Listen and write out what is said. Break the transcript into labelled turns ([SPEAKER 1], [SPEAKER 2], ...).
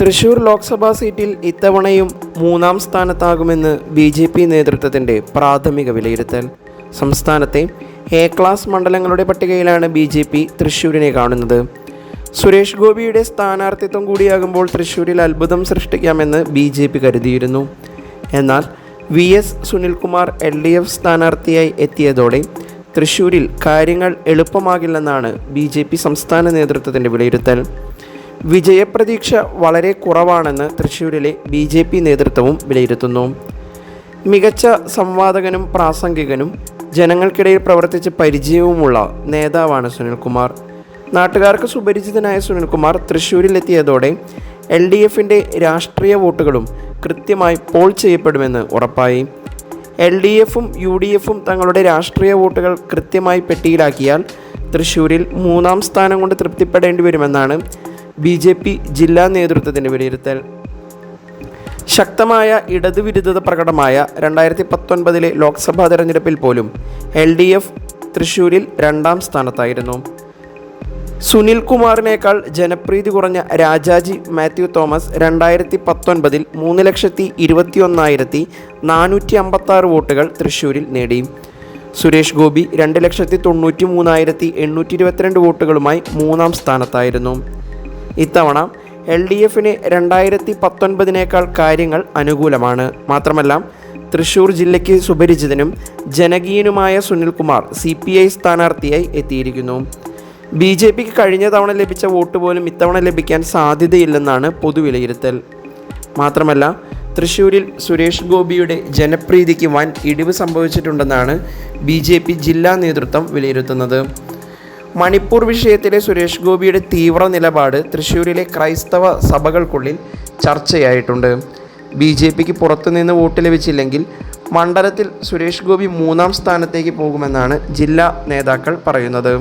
[SPEAKER 1] തൃശൂർ ലോക്സഭാ സീറ്റിൽ ഇത്തവണയും മൂന്നാം സ്ഥാനത്താകുമെന്ന് ബി ജെ പി നേതൃത്വത്തിന്റെ പ്രാഥമിക വിലയിരുത്തൽ. സംസ്ഥാനത്തെ എ ക്ലാസ് മണ്ഡലങ്ങളുടെ പട്ടികയിലാണ് ബി ജെ പി തൃശ്ശൂരിനെ കാണുന്നത്. സുരേഷ് ഗോപിയുടെ സ്ഥാനാർത്ഥിത്വം കൂടിയാകുമ്പോൾ തൃശ്ശൂരിൽ അത്ഭുതം സൃഷ്ടിക്കാമെന്ന് ബി ജെ പി കരുതിയിരുന്നു. എന്നാൽ V S Sunilkumar L D F സ്ഥാനാർത്ഥിയായി എത്തിയതോടെ തൃശ്ശൂരിൽ കാര്യങ്ങൾ എളുപ്പമാകില്ലെന്നാണ് ബി ജെ പി സംസ്ഥാന നേതൃത്വത്തിന്റെ വിലയിരുത്തൽ. വിജയപ്രതീക്ഷ വളരെ കുറവാണെന്ന് തൃശ്ശൂരിലെ ബി ജെ പി നേതൃത്വവും വിലയിരുത്തുന്നു. മികച്ച സംവാദകനും പ്രാസംഗികനും ജനങ്ങൾക്കിടയിൽ പ്രവർത്തിച്ച് പരിചയവുമുള്ള നേതാവാണ് സുനിൽകുമാർ. നാട്ടുകാർക്ക് സുപരിചിതനായ സുനിൽകുമാർ തൃശ്ശൂരിലെത്തിയതോടെ എൽ ഡി എഫിന്റെ രാഷ്ട്രീയ വോട്ടുകളും കൃത്യമായി പോൾ ചെയ്യപ്പെടുമെന്ന് ഉറപ്പായി. എൽ ഡി എഫും യു ഡി എഫും തങ്ങളുടെ രാഷ്ട്രീയ വോട്ടുകൾ കൃത്യമായി പെട്ടിയിലാക്കിയാൽ തൃശ്ശൂരിൽ മൂന്നാം സ്ഥാനം കൊണ്ട് തൃപ്തിപ്പെടേണ്ടി വരുമെന്നാണ് ബി ജെ പി ജില്ലാ നേതൃത്വത്തിന്റെ വിലയിരുത്തൽ. ശക്തമായ ഇടതുവിരുദ്ധത പ്രകടമായ രണ്ടായിരത്തി പത്തൊൻപതിലെ ലോക്സഭാ തെരഞ്ഞെടുപ്പിൽ പോലും എൽ ഡി എഫ് തൃശ്ശൂരിൽ രണ്ടാം സ്ഥാനത്തായിരുന്നു. സുനിൽ കുമാറിനേക്കാൾ ജനപ്രീതി കുറഞ്ഞ രാജാജി മാത്യു തോമസ് രണ്ടായിരത്തി പത്തൊൻപതിൽ മൂന്ന് ലക്ഷത്തി ഇരുപത്തി ഒന്നായിരത്തി നാനൂറ്റി അമ്പത്തി ആറ് വോട്ടുകൾ തൃശ്ശൂരിൽ നേടി. സുരേഷ് ഗോപി രണ്ട് ലക്ഷത്തി തൊണ്ണൂറ്റി മൂന്നായിരത്തി എണ്ണൂറ്റി ഇരുപത്തിരണ്ട് വോട്ടുകളുമായി മൂന്നാം സ്ഥാനത്തായിരുന്നു. ഇത്തവണ എൽ ഡി എഫിന് രണ്ടായിരത്തി പത്തൊൻപതിനേക്കാൾ കാര്യങ്ങൾ അനുകൂലമാണ്. മാത്രമല്ല തൃശൂർ ജില്ലയ്ക്ക് സുപരിചിതനും ജനകീയനുമായ സുനിൽകുമാർ സി പി ഐ സ്ഥാനാർത്ഥിയായി എത്തിയിരിക്കുന്നു. ബി ജെ പിക്ക് കഴിഞ്ഞ തവണ ലഭിച്ച വോട്ട് പോലും ഇത്തവണ ലഭിക്കാൻ സാധ്യതയില്ലെന്നാണ് പൊതുവിലയിരുത്തൽ. മാത്രമല്ല തൃശ്ശൂരിൽ സുരേഷ് ഗോപിയുടെ ജനപ്രീതിക്ക് വൻ ഇടിവ് സംഭവിച്ചിട്ടുണ്ടെന്നാണ് ബി ജില്ലാ നേതൃത്വം വിലയിരുത്തുന്നത്. മണിപ്പൂർ വിഷയത്തിലെ സുരേഷ് ഗോപിയുടെ തീവ്ര നിലപാട് തൃശ്ശൂരിലെ ക്രൈസ്തവ സഭകൾക്കുള്ളിൽ ചർച്ചയായിട്ടുണ്ട്. ബി ജെ പിക്ക് പുറത്തുനിന്ന് വോട്ട് ലഭിച്ചില്ലെങ്കിൽ മണ്ഡലത്തിൽ സുരേഷ് ഗോപി മൂന്നാം സ്ഥാനത്തേക്ക് പോകുമെന്നാണ് ജില്ലാ നേതാക്കൾ പറയുന്നത്.